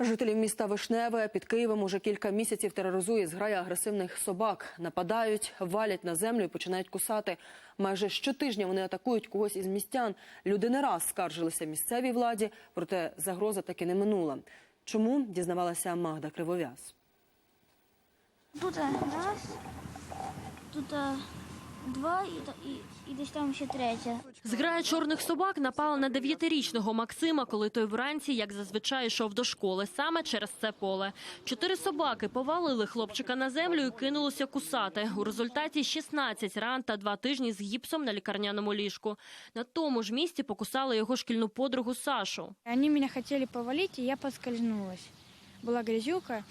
Жителів міста Вишневе під Києвом уже кілька місяців тероризує зграя агресивних собак. Нападають, валять на землю і починають кусати. Майже щотижня вони атакують когось із містян. Люди не раз скаржилися місцевій владі, проте загроза таки не минула. Чому дізнавалася Магда Кривов'яз? Тут раз, тут е, два і, та- і, і десь там ще третя. Зграя чорних собак напала на дев'ятирічного Максима, коли той вранці, як зазвичай, йшов до школи, саме через це поле. Чотири собаки повалили хлопчика на землю і кинулося кусати. У результаті 16 ран та два тижні з гіпсом на лікарняному ліжку. На тому ж місці покусали його шкільну подругу Сашу. Они меня хотели повалить, и я поскользнулась. Была грязюка.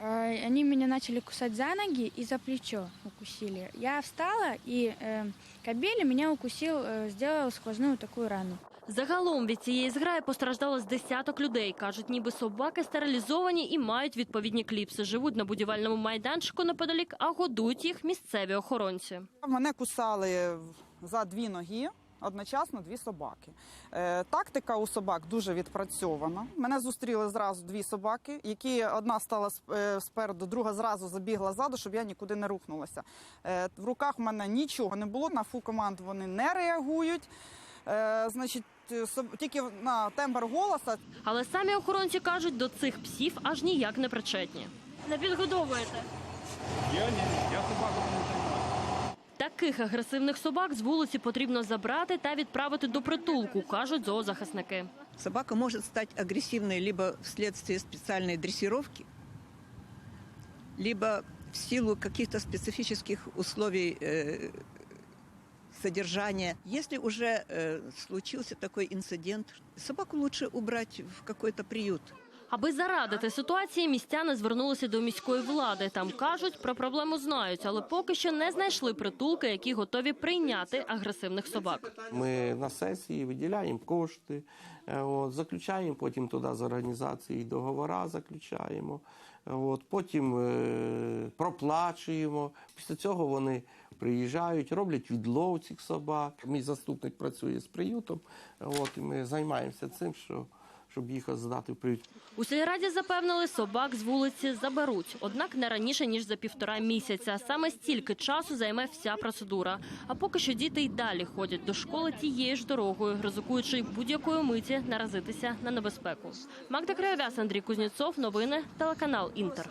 Э, Они меня начали кусать за ноги и за плечо укусили. Я встала, и э, кобель меня укусил, э, сделал сквозную такую рану. Загалом від цієї зграї постраждало з десяток людей. Кажуть, ніби собаки стерилізовані і мають відповідні кліпси. Живуть на будівельному майданчику неподалік, а годують їх місцеві охоронці. Мене кусали за дві ноги. Одночасно дві собаки. Е, тактика у собак дуже відпрацьована. Мене зустріли зразу дві собаки, які одна стала е, спереду, друга зразу забігла ззаду, щоб я нікуди не рухнулася. Е, в руках в мене нічого не було. На фу команд вони не реагують. Значить, тільки на тембр голоса Але самі охоронці кажуть, до цих псів аж ніяк не причетні. Не підгодовуєте. Я ні, я собаками не займаюся. Таких агресивних собак з вулиці потрібно забрати та відправити до притулку, кажуть зоозахисники. Собака может стать агрессивной либо вследствие специальной дрессировки, либо в силу каких-то специфических условий э, содержания. Если уже э, случился такой инцидент, собаку лучше убрать в какой-то приют. Аби зарадити ситуації, містяни звернулися до міської влади. Там кажуть, про проблему знають, але поки що не знайшли притулки, які готові прийняти агресивних собак. Ми на сесії виділяємо кошти, е, от, заключаємо потім туди з організації договора, заключаємо, от, потім е, проплачуємо. Після цього вони приїжджають, роблять відлов цих собак. Мій заступник працює з приютом, от, і ми займаємося цим, що, щоб їх здати в привід. У сільраді запевнили, собак з вулиці заберуть, однак не раніше ніж за півтора місяця. Саме стільки часу займе вся процедура. А поки що діти й далі ходять до школи тією ж дорогою, ризикуючи будь-якої миті наразитися на небезпеку. Магда Краєвяс, Андрій Кузнєцов, новини, телеканал Інтер.